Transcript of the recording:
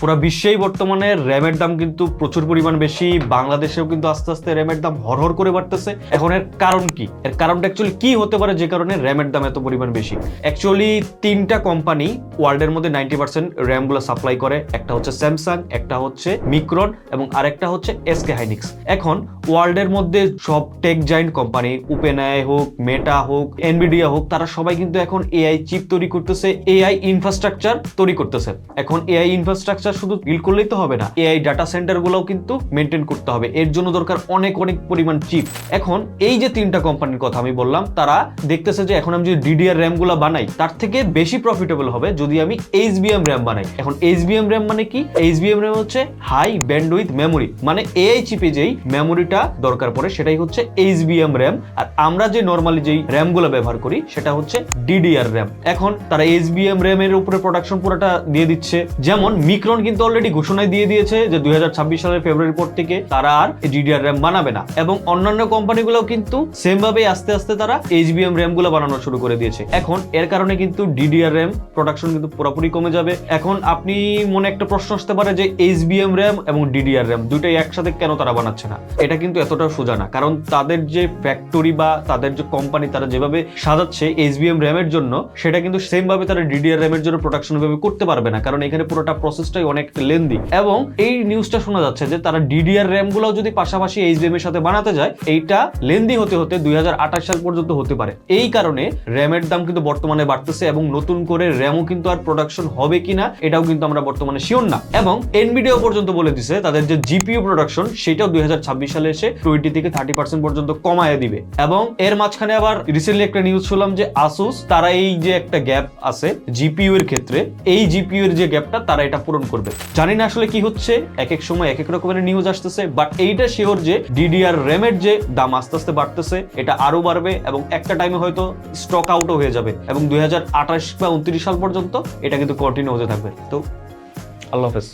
পুরো বিশ্বেই বর্তমানে র্যামের দাম কিন্তু প্রচুর পরিমাণ বেশি, বাংলাদেশেও কিন্তু আস্তে আস্তে র্যামের দাম হরহর করে বাড়তেছে। এখন এর কারণ কি? এর কারণটা অ্যাকচুয়ালি কি হতে পারে যে কারণে র্যামের দাম এত পরিমাণ বেশি? অ্যাকচুয়ালি তিনটা কোম্পানি ওয়ার্ল্ডের মধ্যে নাইনটি পার্সেন্ট র্যামগুলো সাপ্লাই করে, একটা হচ্ছে স্যামসাং একটা হচ্ছে মিক্রন এবং আরেকটা হচ্ছে এসকে হাইনিক্স এখন ওয়ার্ল্ডের মধ্যে সব টেক জাইন্ট কোম্পানি আই হোক মেটা হোক এনভিডিয়া হোক, তারা সবাই কিন্তু এখন এআই চিপ তৈরি করতেছে এআই ইনফ্রাস্ট্রাকচার তৈরি করতেছে। এখন এআই ইনফ্রাস্ট্রাকচার শুধু বিল করলেই তো হবে না এআই ডাটা সেন্টার গুলোও কিন্তু মেনটেন করতে হবে। এর জন্য দরকার অনেক অনেক পরিমাণ চিপ এখন এই যে তিনটা কোম্পানির কথা আমি বললাম, তারা দেখতেছে যে এখন আমি যদি ডিডিআর র্যামগুলো বানাই, তার থেকে বেশি প্রফিটেবল হবে যদি আমি এইচবিএম র্যাম বানাই। এখন এইচবিএম র্যাম মানে কি? এইচবিএম র্যাম হচ্ছে হাই ব্যান্ডউইথ মেমোরি মানে এআই চিপে যেই মেমোরিটা দরকার পড়ে, সেটাই হচ্ছে এইচবিএম র্যাম আর আমরা যে নর্মালি যেই র্যামগুলো ব্যবহার করি, সেটা হচ্ছে ডিডিআর র্যাম এখন তারা এইচবিএম র্যাম এর উপরে প্রোডাকশন পুরোটা দিয়ে দিচ্ছে। যেমন মিক্রন কিন্তু অলরেডি ঘোষণায় দিয়ে দিয়েছে যে দুই হাজার ছাব্বিশ সালের ফেব্রুয়ারি পর থেকে তারা আর ডিডিআর র্যাম বানাবে না। এবং অন্যান্য কোম্পানিগুলো কিন্তু সেম ভাবে আস্তে আস্তে তারা এইচবিএম র্যামগুলো বানানো শুরু করে দিয়েছে। এখন এর কারণে কিন্তু ডিডিআর র্যাম প্রোডাকশন কিন্তু পুরোপুরি কমে যাবে। এখন আপনি মনে একটা প্রশ্ন আসতে পারে যে এইচবিএম র্যাম এবং ডিডিআর র্যাম দুইটাই একসাথে কেন তারা বানাচ্ছে না? এটা কিন্তু এতটা সোজা না। কারণ তাদের যে ফ্যাক্টরি বা তাদের যে কোম্পানি তারা যেভাবে সাজাচ্ছে এইচবিএম র্যামের জন্য, সেটা কিন্তু সেম ভাবে তারা ডিডিআর র্যামের জন্য প্রোডাকশন ভাবে করতে পারবে না। কারণ এখানে পুরোটা প্রসেসটাই অনেক লেন্দি এবং এই নিউজটা শোনা যাচ্ছে যে তারা ডিডিআর র্যামগুলো যদি পাশাপাশি এইচবিএম এর সাথে বানাতে যায়, এইটা লেন্দি হতে হতে দুই সাল পর্যন্ত হতে পারে। এই কারণে র্যামের দাম কিন্তু বর্তমানে বাড়তেছে এবং নতুন করে র্যামও কিন্তু আর প্রোডাকশন হবে কিনা, এটাও কিন্তু আমরা বর্তমানে শিওর না। এবং এনবিডিও পর্যন্ত বলে দিছে, তাদের যে জিপিও প্রোডাকশন সেটাও দুই হাজার ছাব্বিশ সালে এসে টোয়েন্টি থেকে থার্টি পার্সেন্ট পর্যন্ত কমায় দিবে। এবং এর মাঝখানে আবার রিসেন্টলি একটা নিউজ শুনলাম যে আসুস তারা এই যে একটা গ্যাপ আছে জিপিইউ এর ক্ষেত্রে, এই জিপিইউ এর যে গ্যাপটা তারা এটা পূরণ করবে। জানি না আসলে কি হচ্ছে এক এক সময় এক এক রকমের নিউজ আসতেছে বাট এইটা শিওর যে ডিডিআর র্যামের যে দাম আস্তে আস্তে বাড়তেছে, এটা আরও বাড়বে এবং একটা টাইমে হয়তো স্টক আউটও হয়ে যাবে এবং দুই হাজার আঠাশ বা উনত্রিশ সাল পর্যন্ত এটা কিন্তু কন্টিনিউ হতে থাকবে। তো আল্লাহ হাফেজ।